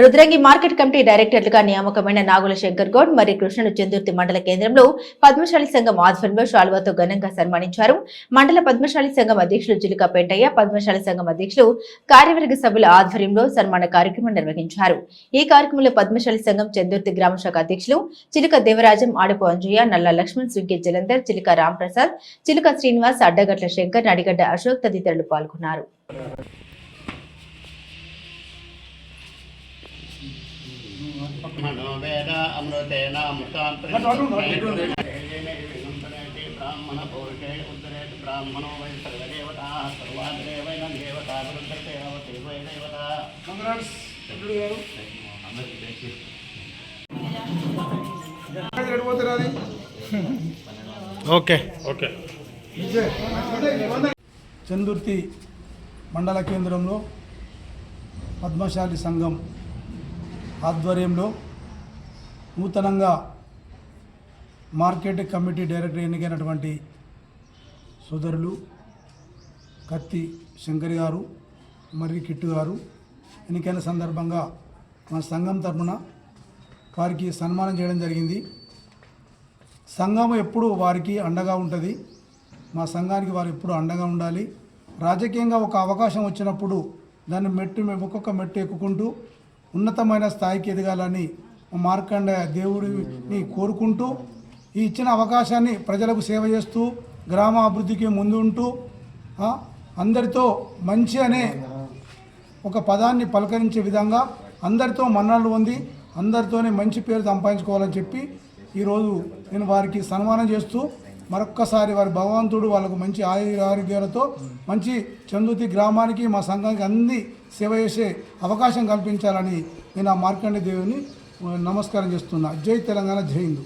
Rudrangi market committee డైరెక్టర్లుగా నియామకమైన నాగుల శంకర్ గౌడ్ మరియు కృష్ణుడు చందుర్తి మండల కేంద్రంలో పద్మశాలి సంఘం ఆధ్వర్యంలో శాల్వాతో ఘనంగా సన్మానించారు. మండల పద్మశాలి సంఘం అధ్యక్షులు చిలుక పెంటయ్య పద్మశాలి సంఘం అధ్యక్షులు కార్యవర్గ సభ్యుల ఆధ్వర్యంలో సన్మాన కార్యక్రమం నిర్వహించారు. ఈ కార్యక్రమంలో పద్మశాలి సంఘం చందుర్తి గ్రామ శాఖ అధ్యక్షులు చిలుక దేవరాజం ఆడపు అంజయ్య నల్ల లక్ష్మణ్ స్విగ్గి జలంధర్ చిలుక రాంప్రసాద్ చిలుక శ్రీనివాస్ అడ్డగట్ల శంకర్ నడిగడ్డ అశోక్ తదితరులు పాల్గొన్నారు. వేద బ్రాహ్మణ పౌరుషే ఉత్తరేతి బ్రాహ్మణో వై సర్వదేవతా సర్వాగ్రేవైన ఓకే ఓకే చందుర్తి మండల కేంద్రంలో పద్మశాలి సంఘం ఆధ్వర్యంలో నూతనంగా మార్కెట్ కమిటీ డైరెక్టర్ ఎన్నికైనటువంటి సోదరులు కత్తి శంకర్ గారు మరియు కిట్టు గారు ఎన్నికైన సందర్భంగా మా సంఘం తరఫున వారికి సన్మానం చేయడం జరిగింది. సంఘం ఎప్పుడు వారికి అండగా ఉంటుంది. మా సంఘానికి వారు ఎప్పుడు అండగా ఉండాలి. రాజకీయంగా ఒక అవకాశం వచ్చినప్పుడు దాన్ని మెట్టు మేము ఒక్కొక్క మెట్టు ఎక్కుకుంటూ ఉన్నతమైన స్థాయికి ఎదగాలని మార్కండ దేవుడిని కోరుకుంటూ ఈ ఇచ్చిన అవకాశాన్ని ప్రజలకు సేవ చేస్తూ గ్రామ అభివృద్ధికి ముందు ఉంటూ అందరితో మంచి అనే ఒక పదాన్ని పలకరించే విధంగా అందరితో మన్ననలు పొంది అందరితోనే మంచి పేరు సంపాదించుకోవాలని చెప్పి ఈరోజు నేను వారికి సన్మానం చేస్తూ మరొక్కసారి వారి భగవంతుడు వాళ్ళకు మంచి ఆయుర ఆరోగ్యాలతో మంచి చందుతి గ్రామానికి మా సంఘానికి అన్ని సేవ చేసే అవకాశం కల్పించాలని నేను ఆ మార్కండే దేవుని నమస్కారం చేస్తున్నా. జై తెలంగాణ జై హిందూ.